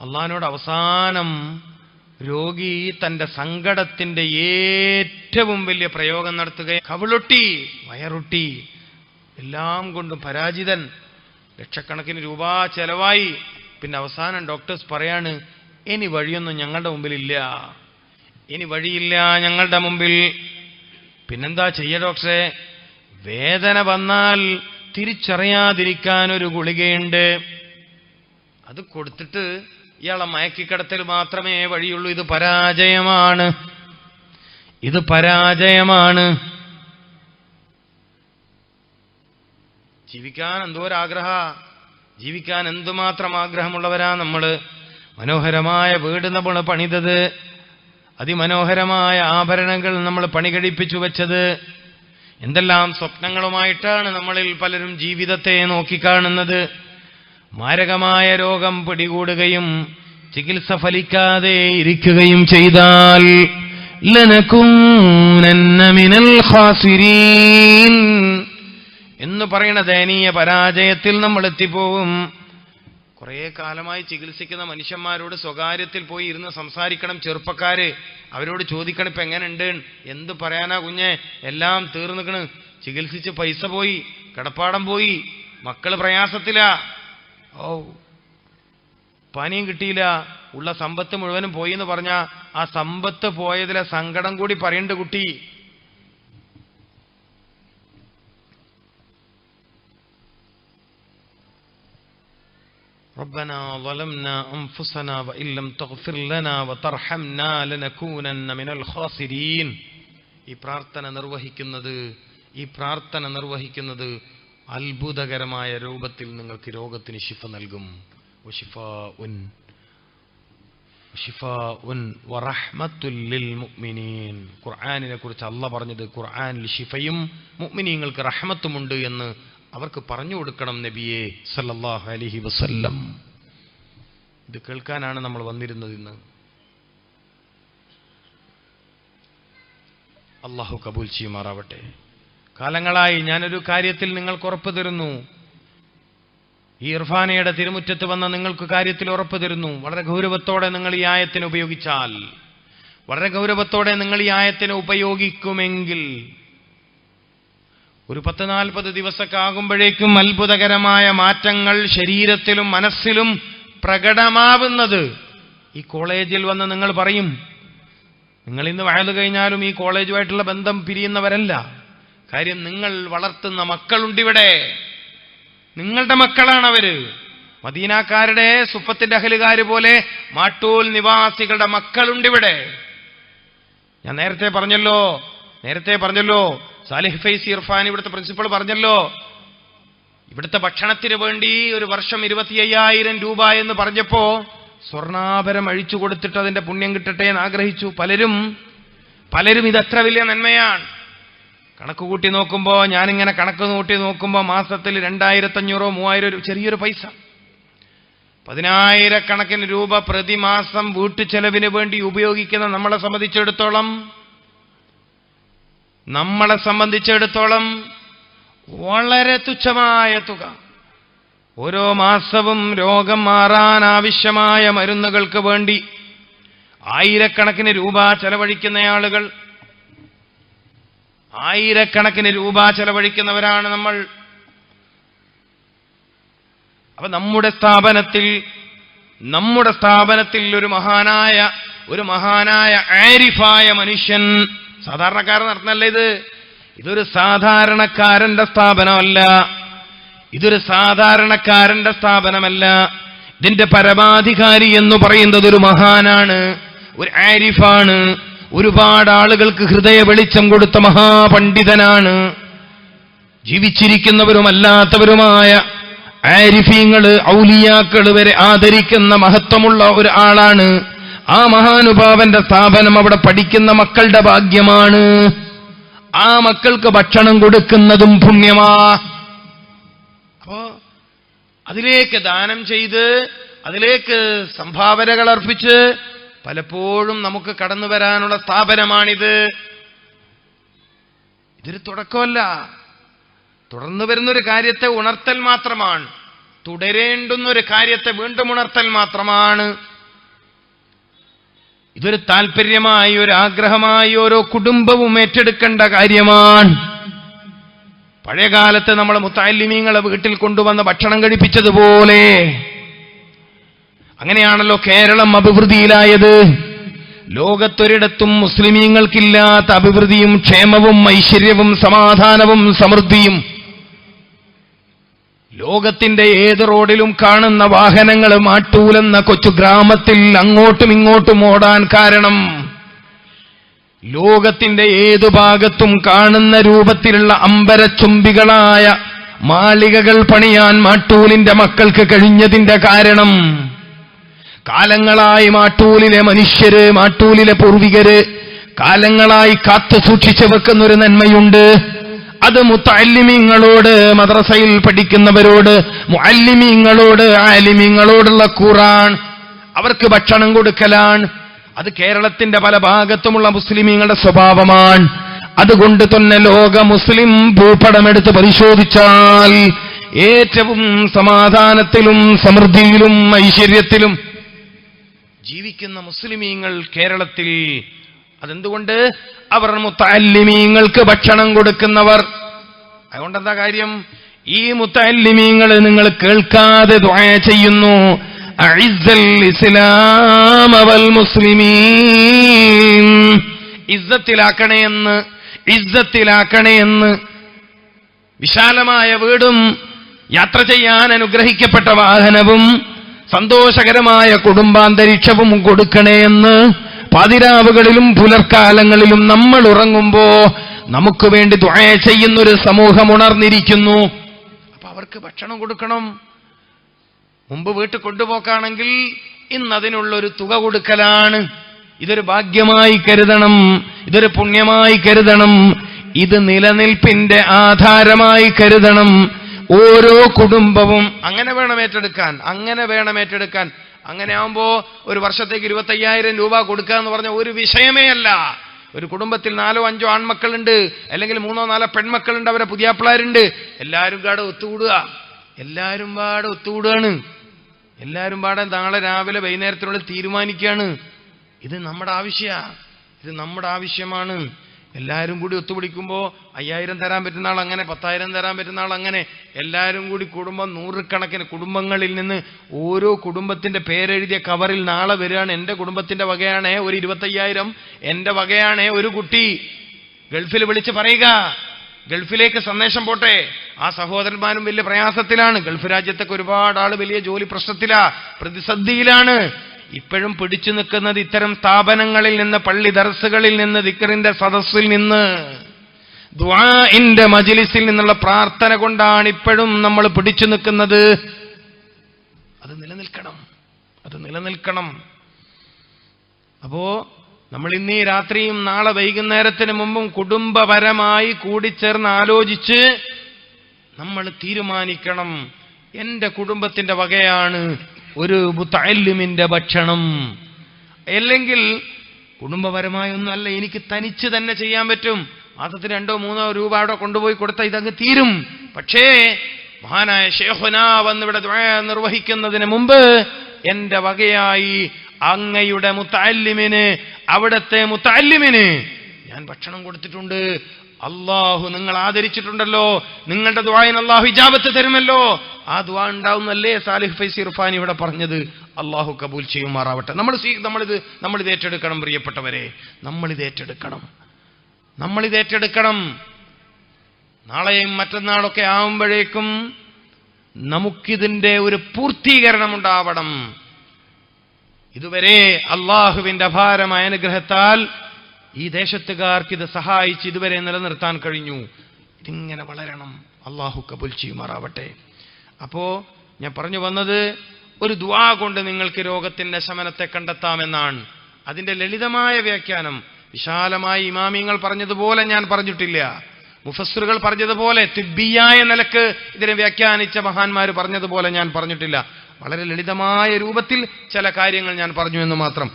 അള്ളഹാനോട് അവസാനം രോഗി തന്റെ സങ്കടത്തിന്റെ ഏറ്റവും വലിയ പ്രയോഗം നടത്തുകയും കവിളൊട്ടി വയറൊട്ടി എല്ലാം കൊണ്ടും പരാജിതൻ ലക്ഷക്കണക്കിന് രൂപ ചെലവായി. പിന്നെ അവസാനം ഡോക്ടേഴ്സ് പറയാണ് ഇനി വഴിയൊന്നും ഞങ്ങളുടെ മുമ്പിലില്ല. ഇനി വഴിയില്ല ഞങ്ങളുടെ മുമ്പിൽ. പിന്നെന്താ ചെയ്യ ഡോക്ടറെ? വേദന വന്നാൽ തിരിച്ചറിയാതിരിക്കാൻ ഒരു ഗുളികയുണ്ട്. അത് കൊടുത്തിട്ട് ഇയാളെ മയക്കിക്കടത്തിൽ മാത്രമേ വഴിയുള്ളൂ. ഇത് പരാജയമാണ്. ഇത് പരാജയമാണ്. ജീവിക്കാൻ എന്തോ ഒരാഗ്രഹ ജീവിക്കാൻ എന്തുമാത്രം ആഗ്രഹമുള്ളവരാ നമ്മൾ. മനോഹരമായ വീട് നമ്മൾ പണിതത്. അതിമനോഹരമായ ആഭരണങ്ങൾ നമ്മൾ പണി കഴിപ്പിച്ചു വെച്ചത്. എന്തെല്ലാം സ്വപ്നങ്ങളുമായിട്ടാണ് നമ്മളിൽ പലരും ജീവിതത്തെ നോക്കിക്കാണുന്നത് മാരകമായ രോഗം പിടികൂടുകയും ചികിത്സ ഫലിക്കാതെ ഇരിക്കുകയും ചെയ്താൽ എന്ന് പറയുന്ന ദയനീയ പരാജയത്തിൽ നമ്മൾ എത്തിപ്പോവും. കുറേ കാലമായി ചികിത്സിക്കുന്ന മനുഷ്യന്മാരോട് സ്വകാര്യത്തിൽ പോയി ഇരുന്ന് സംസാരിക്കണം. ചെറുപ്പക്കാര് അവരോട് ചോദിക്കണം ഇപ്പൊ എങ്ങനെയുണ്ട് എന്ത് പറയാനാ കുഞ്ഞെ? എല്ലാം തീർന്നിക്കണ്. ചികിത്സിച്ച് പൈസ പോയി കിടപ്പാടം പോയി. മക്കൾ പ്രയാസത്തില. ഓ പനിയും കിട്ടിയില്ല ഉള്ള സമ്പത്ത് മുഴുവനും പോയി എന്ന് പറഞ്ഞ ആ സമ്പത്ത് പോയതിലെ സങ്കടം കൂടി പറയണ്ട് കുട്ടി ربنا ظلمنا أنفسنا وإن لم تغفر لنا وترحمنا لنكونن من الخاسرين ഈ പ്രാർത്ഥന നിർവഹിക്കുന്നത് ഈ പ്രാർത്ഥന നിർവഹിക്കുന്നത് അത്ഭുതകരമായ രൂപത്തിൽ നിങ്ങൾക്ക് രോഗത്തിന് ശിഫ നൽകും. ഖുർആാനിനെ കുറിച്ച് അല്ല പറഞ്ഞത് ഖുർആാനിൽ ഷിഫയും മുഅ്മിനീങ്ങൾക്ക് റഹ്മത്തുമുണ്ട് എന്ന് അവർക്ക് പറഞ്ഞു കൊടുക്കണം നബിയെ സല്ലാഹു അലഹി വസല്ലം. ഇത് കേൾക്കാനാണ് നമ്മൾ വന്നിരുന്നത് ഇന്ന്. അള്ളാഹു കബൂൽ ചെയ്യുമാറാവട്ടെ. കാലങ്ങളായി ഞാനൊരു കാര്യത്തിൽ നിങ്ങൾക്ക് ഉറപ്പ് തരുന്നു. ഈ ഇർഫാനയുടെ തിരുമുറ്റത്ത് വന്ന നിങ്ങൾക്ക് കാര്യത്തിൽ ഉറപ്പ് തരുന്നു. വളരെ ഗൗരവത്തോടെ നിങ്ങൾ ഈ ആയത്തിന് ഉപയോഗിച്ചാൽ. വളരെ ഗൗരവത്തോടെ നിങ്ങൾ ഈ ആയത്തിനെ ഉപയോഗിക്കുമെങ്കിൽ. ഒരു പത്ത് നാൽപ്പത് ദിവസമൊക്കെ ആകുമ്പോഴേക്കും അത്ഭുതകരമായ മാറ്റങ്ങൾ ശരീരത്തിലും മനസ്സിലും പ്രകടമാവുന്നത്. ഈ കോളേജിൽ വന്ന് നിങ്ങൾ പറയും നിങ്ങൾ ഇന്ന് വയൽ കഴിഞ്ഞാലും ഈ കോളേജുമായിട്ടുള്ള ബന്ധം പിരിയുന്നവരല്ല. കാര്യം നിങ്ങൾ വളർത്തുന്ന മക്കളുണ്ടിവിടെ. നിങ്ങളുടെ മക്കളാണ് അവർ മദീനാക്കാരുടെ സുപ്പത്തിന്റെ അഹലുകാർ പോലെ മാട്ടൂൽ നിവാസികളുടെ മക്കളുണ്ടിവിടെ. ഞാൻ നേരത്തെ പറഞ്ഞല്ലോ നേരത്തെ പറഞ്ഞല്ലോ സാലിഹ് ഫൈസി ഇർഫാൻ ഇവിടുത്തെ പ്രിൻസിപ്പൾ പറഞ്ഞല്ലോ ഇവിടുത്തെ ഭക്ഷണത്തിന് വേണ്ടി ഒരു വർഷം ഇരുപത്തി അയ്യായിരം രൂപ എന്ന് പറഞ്ഞപ്പോ സ്വർണാഭരം അഴിച്ചു കൊടുത്തിട്ട് അതിന്റെ പുണ്യം കിട്ടട്ടെ എന്ന് ആഗ്രഹിച്ചു പലരും. പലരും ഇതത്ര വലിയ നന്മയാണ്. കണക്ക് കൂട്ടി നോക്കുമ്പോ ഞാനിങ്ങനെ കണക്ക് കൂട്ടി നോക്കുമ്പോ മാസത്തിൽ രണ്ടായിരത്തഞ്ഞൂറോ മൂവായിരം ചെറിയൊരു പൈസ. പതിനായിരക്കണക്കിന് രൂപ പ്രതിമാസം വീട്ടുചെലവിന് വേണ്ടി ഉപയോഗിക്കുന്ന നമ്മളെ സംബന്ധിച്ചിടത്തോളം നമ്മളെ സംബന്ധിച്ചിടത്തോളം വളരെ തുച്ഛമായ തുക. ഓരോ മാസവും രോഗം മാറാൻ ആവശ്യമായ മരുന്നുകൾക്ക് വേണ്ടി ആയിരക്കണക്കിന് രൂപ ചെലവഴിക്കുന്ന ആളുകൾ ആയിരക്കണക്കിന് രൂപ ചെലവഴിക്കുന്നവരാണ് നമ്മൾ. അപ്പൊ നമ്മുടെ സ്ഥാപനത്തിൽ നമ്മുടെ സ്ഥാപനത്തിൽ ഒരു മഹാനായ ഒരു മഹാനായ ആരിഫായ മനുഷ്യൻ സാധാരണക്കാരൻ നടത്തുന്നല്ല ഇത്. ഇതൊരു സാധാരണക്കാരന്റെ സ്ഥാപനമല്ല. ഇതൊരു സാധാരണക്കാരന്റെ സ്ഥാപനമല്ല. ഇതിന്റെ പരമാധികാരി എന്ന് പറയുന്നത് ഒരു മഹാനാണ് ഒരു ആരിഫാണ്. ഒരുപാട് ആളുകൾക്ക് ഹൃദയ വെളിച്ചം കൊടുത്ത മഹാപണ്ഡിതനാണ്. ജീവിച്ചിരിക്കുന്നവരുമല്ലാത്തവരുമായ ആരിഫീങ്ങൾ ഔലിയാക്കൾ വരെ ആദരിക്കുന്ന മഹത്വമുള്ള ഒരു ആളാണ്. ആ മഹാനുഭാവന്റെ സ്ഥാപനം അവിടെ പഠിക്കുന്ന മക്കളുടെ ഭാഗ്യമാണ്. ആ മക്കൾക്ക് ഭക്ഷണം കൊടുക്കുന്നതും പുണ്യമാ. അപ്പോ അതിലേക്ക് ദാനം ചെയ്ത് അതിലേക്ക് സംഭാവനകൾ അർപ്പിച്ച് പലപ്പോഴും നമുക്ക് കടന്നു വരാനുള്ള സ്ഥാപനമാണിത്. ഇതൊരു തുടക്കമല്ല. തുടർന്നു വരുന്നൊരു കാര്യത്തെ ഉണർത്തൽ മാത്രമാണ്. തുടരേണ്ടുന്നൊരു കാര്യത്തെ വീണ്ടും ഉണർത്തൽ മാത്രമാണ്. ഇതൊരു താല്പര്യമായി ഒരു ആഗ്രഹമായി ഓരോ കുടുംബവും ഏറ്റെടുക്കേണ്ട കാര്യമാണ്. പഴയകാലത്ത് നമ്മൾ മുത്താലിമീങ്ങളെ വീട്ടിൽ കൊണ്ടുവന്ന് ഭക്ഷണം കഴിപ്പിച്ചതുപോലെ അങ്ങനെയാണല്ലോ കേരളം അഭിവൃദ്ധിയിലായത്. ലോകത്തൊരിടത്തും മുസ്ലിമീങ്ങൾക്കില്ലാത്ത അഭിവൃദ്ധിയും ക്ഷേമവും ഐശ്വര്യവും സമാധാനവും സമൃദ്ധിയും. ലോകത്തിന്റെ ഏത് റോഡിലും കാണുന്ന വാഹനങ്ങൾ മാട്ടൂലെന്ന കൊച്ചു ഗ്രാമത്തിൽ അങ്ങോട്ടും ഇങ്ങോട്ടും ഓടാൻ കാരണം ലോകത്തിന്റെ ഏതു ഭാഗത്തും കാണുന്ന രൂപത്തിലുള്ള അമ്പരച്ചുംബികളായ മാളികകൾ പണിയാൻ മാട്ടൂലിന്റെ മക്കൾക്ക് കഴിഞ്ഞതിന്റെ കാരണം കാലങ്ങളായി മാട്ടൂലിലെ മനുഷ്യര് മാട്ടൂലിലെ പൂർവികര് കാലങ്ങളായി കാത്തു സൂക്ഷിച്ചു വെക്കുന്ന ഒരു നന്മയുണ്ട്. അത് മുത്തല്ലിമിങ്ങളോട് മദ്രസയിൽ പഠിക്കുന്നവരോട് മുഅല്ലിമിങ്ങളോട് ആലിമിങ്ങളോടുള്ള ഖുറാൻ അവർക്ക് ഭക്ഷണം കൊടുക്കലാണ്. അത് കേരളത്തിന്റെ പല ഭാഗത്തുമുള്ള മുസ്ലിമീങ്ങളുടെ സ്വഭാവമാണ്. അതുകൊണ്ട് തന്നെ ലോക മുസ്ലിം ഭൂപടമെടുത്ത് പരിശോധിച്ചാൽ ഏറ്റവും സമാധാനത്തിലും സമൃദ്ധിയിലും ഐശ്വര്യത്തിലും ജീവിക്കുന്ന മുസ്ലിമീങ്ങൾ കേരളത്തിൽ അതെന്തുകൊണ്ട്? അവർ മുത്തല്ലിമീങ്ങൾക്ക് ഭക്ഷണം കൊടുക്കുന്നവർ. അതുകൊണ്ടെന്താ കാര്യം? ഈ മുത്തല്ലിമീങ്ങൾ നിങ്ങൾ കേൾക്കാതെ ദ്വായ ചെയ്യുന്നു. അഇസ്സൽ ഇസ്ലാം അവൽ മുസ്ലിമീൻ. ഇസ്സത്തിലാക്കണേ എന്ന് ഇസ്സത്തിലാക്കണേ എന്ന്. വിശാലമായ വീടും യാത്ര ചെയ്യാൻ അനുഗ്രഹിക്കപ്പെട്ട വാഹനവും സന്തോഷകരമായ കുടുംബാന്തരീക്ഷവും കൊടുക്കണേ എന്ന് പാതിരാവുകളിലും പുലർക്കാലങ്ങളിലും നമ്മൾ ഉറങ്ങുമ്പോ നമുക്ക് വേണ്ടി തുഴ ചെയ്യുന്നൊരു സമൂഹം ഉണർന്നിരിക്കുന്നു. അപ്പൊ അവർക്ക് ഭക്ഷണം കൊടുക്കണം. മുമ്പ് വീട്ടിൽ കൊണ്ടുപോക്കാണെങ്കിൽ ഇന്ന് അതിനുള്ളൊരു തുക കൊടുക്കലാണ്. ഇതൊരു ഭാഗ്യമായി കരുതണം. ഇതൊരു പുണ്യമായി കരുതണം. ഇത് നിലനിൽപ്പിന്റെ ആധാരമായി കരുതണം. ഓരോ കുടുംബവും അങ്ങനെ വേണം ഏറ്റെടുക്കാൻ അങ്ങനെ വേണം ഏറ്റെടുക്കാൻ. അങ്ങനെ ആവുമ്പോ ഒരു വർഷത്തേക്ക് ഇരുപത്തയ്യായിരം രൂപ കൊടുക്കുക എന്ന് പറഞ്ഞ ഒരു വിഷയമേ അല്ല. ഒരു കുടുംബത്തിൽ നാലോ അഞ്ചോ ആൺമക്കളുണ്ട് അല്ലെങ്കിൽ മൂന്നോ നാലോ പെൺമക്കളുണ്ട് അവരെ പുതിയാപ്പിളാരുണ്ട്. എല്ലാവരും കാടെ ഒത്തുകൂടുക. എല്ലാവരും പാടെ ഒത്തുകൂടുകയാണ്. എല്ലാവരും പാടെ നാളെ രാവിലെ വൈകുന്നേരത്തിനുള്ളിൽ തീരുമാനിക്കുകയാണ്. ഇത് നമ്മുടെ ആവശ്യ. ഇത് നമ്മുടെ ആവശ്യമാണ്. എല്ലാവരും കൂടി ഒത്തുപിടിക്കുമ്പോൾ അയ്യായിരം തരാൻ പറ്റുന്ന ആൾ അങ്ങനെ പത്തായിരം തരാൻ പറ്റുന്ന ആൾ അങ്ങനെ. എല്ലാവരും കൂടി കുടുംബം നൂറുകണക്കിന് കുടുംബങ്ങളിൽ നിന്ന് ഓരോ കുടുംബത്തിന്റെ പേരെഴുതിയ കവറിൽ നാളെ വരികയാണ്. എന്റെ കുടുംബത്തിന്റെ വകയാണേ ഒരു ഇരുപത്തയ്യായിരം. എന്റെ വകയാണേ ഒരു കുട്ടി. ഗൾഫിൽ വിളിച്ച് പറയുക. ഗൾഫിലേക്ക് സന്ദേശം പോട്ടെ. ആ സഹോദരന്മാരും വലിയ പ്രയാസത്തിലാണ്. ഗൾഫ് രാജ്യത്തൊക്കെ ഒരുപാട് ആൾ വലിയ ജോലി പ്രശ്നത്തിലാ പ്രതിസന്ധിയിലാണ്. ഇപ്പോഴും പിടിച്ചു നിൽക്കുന്നത് ഇത്തരം സ്ഥാപനങ്ങളിൽ നിന്ന് പള്ളി ദർസുകളിൽ നിന്ന് ദിക്കറിന്റെ സദസ്സിൽ നിന്ന്. ദ്വാഇന്റെ മജിലിസിൽ നിന്നുള്ള പ്രാർത്ഥന കൊണ്ടാണ് ഇപ്പോഴും നമ്മൾ പിടിച്ചു നിൽക്കുന്നത്. അത് നിലനിൽക്കണം. അത് നിലനിൽക്കണം. അപ്പോ നമ്മൾ ഇന്ന് ഈ രാത്രിയും നാളെ വൈകുന്നേരത്തിന് മുമ്പും കുടുംബപരമായി കൂടിച്ചേർന്ന് ആലോചിച്ച് നമ്മൾ തീരുമാനിക്കണം. എന്റെ കുടുംബത്തിന്റെ വകയാണ് ഒരു മുത്തല്ലിമിന്റെ ഭക്ഷണം. അല്ലെങ്കിൽ കുടുംബപരമായൊന്നല്ല എനിക്ക് തനിച്ച് തന്നെ ചെയ്യാൻ പറ്റും. മാസത്തിൽ രണ്ടോ മൂന്നോ രൂപ അവിടെ കൊണ്ടുപോയി കൊടുത്താൽ ഇതങ്ങ് തീരും. പക്ഷേ മഹാനായ ഷേഹുന വന്നിവിടെ നിർവഹിക്കുന്നതിന് മുമ്പ് എന്റെ വകയായി അങ്ങയുടെ മുത്തല്ലിമിന് അവിടത്തെ മുത്തല്ലിമിന് ഞാൻ ഭക്ഷണം കൊടുത്തിട്ടുണ്ട്. അള്ളാഹു നിങ്ങൾ ആദരിച്ചിട്ടുണ്ടല്ലോ. നിങ്ങളുടെ ദ്വായൻ അള്ളാഹു ഇജാബത്ത് തരുമല്ലോ. ആ ദ്വാ ഉണ്ടാവുന്നല്ലേ സാലിഹ് ഫൈസി ഇർഫാൻ ഇവിടെ പറഞ്ഞത്. അള്ളാഹു കബൂൽ ചെയ്യുമാറാവട്ടെ. നമ്മൾ നമ്മളിത് നമ്മളിത് ഏറ്റെടുക്കണം പ്രിയപ്പെട്ടവരെ. നമ്മളിത് ഏറ്റെടുക്കണം. നമ്മളിത് ഏറ്റെടുക്കണം. നാളെയും മറ്റന്നാളൊക്കെ ആവുമ്പോഴേക്കും നമുക്കിതിന്റെ ഒരു പൂർത്തീകരണം ഉണ്ടാവണം. ഇതുവരെ അള്ളാഹുവിന്റെ അപാരമായ അനുഗ്രഹത്താൽ ഈ ദേശത്തുകാർക്ക് ഇത് സഹായിച്ച് ഇതുവരെ നിലനിർത്താൻ കഴിഞ്ഞു. ഇതിങ്ങനെ വളരണം. അള്ളാഹു കബുൽ ചെയ്യുമാറാവട്ടെ. അപ്പോ ഞാൻ പറഞ്ഞു വന്നത് ഒരു ദ്വാ കൊണ്ട് നിങ്ങൾക്ക് രോഗത്തിന്റെ ശമനത്തെ കണ്ടെത്താമെന്നാണ്. അതിന്റെ ലളിതമായ വ്യാഖ്യാനം. വിശാലമായി ഇമാമിങ്ങൾ പറഞ്ഞതുപോലെ ഞാൻ പറഞ്ഞിട്ടില്ല. മുഫസ്സറുകൾ പറഞ്ഞതുപോലെ തിബിയായ നിലയ്ക്ക് ഇതിനെ വ്യാഖ്യാനിച്ച മഹാന്മാർ പറഞ്ഞതുപോലെ ഞാൻ പറഞ്ഞിട്ടില്ല. വളരെ ലളിതമായ രൂപത്തിൽ ചില കാര്യങ്ങൾ ഞാൻ പറഞ്ഞു എന്ന് മാത്രം.